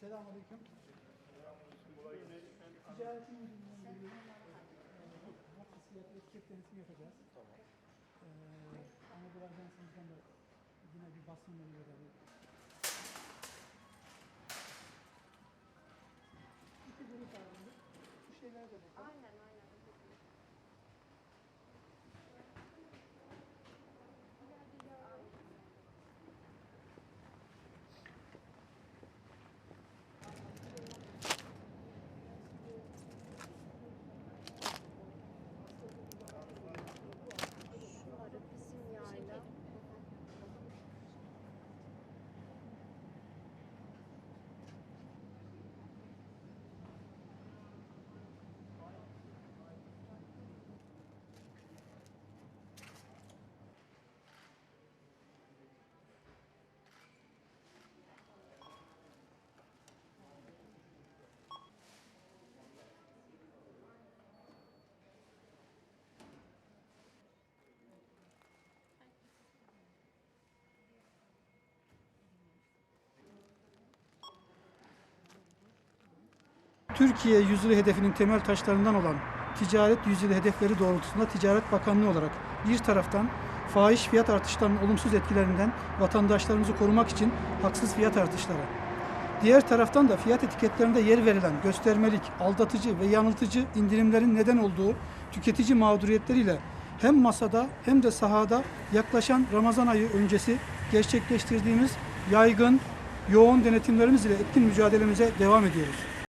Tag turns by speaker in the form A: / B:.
A: Selamünaleyküm. Ticaretin biri haksız fiyat etiket denetimi yapacağız. Tamam. Ee, Anadolu Ajansımızdan da yine bir basın yolu verelim. İki grup halinde. Bu şeylere de bakalım.
B: Aynen aynen.
A: Türkiye yüzyılı hedefinin temel taşlarından olan ticaret yüzyılı hedefleri doğrultusunda Ticaret Bakanlığı olarak bir taraftan fahiş fiyat artışlarının olumsuz etkilerinden vatandaşlarımızı korumak için haksız fiyat artışları, diğer taraftan da fiyat etiketlerinde yer verilen göstermelik, aldatıcı ve yanıltıcı indirimlerin neden olduğu tüketici mağduriyetleriyle hem masada hem de sahada yaklaşan Ramazan ayı öncesi gerçekleştirdiğimiz yaygın, yoğun denetimlerimiz ile etkin mücadelemize devam ediyoruz.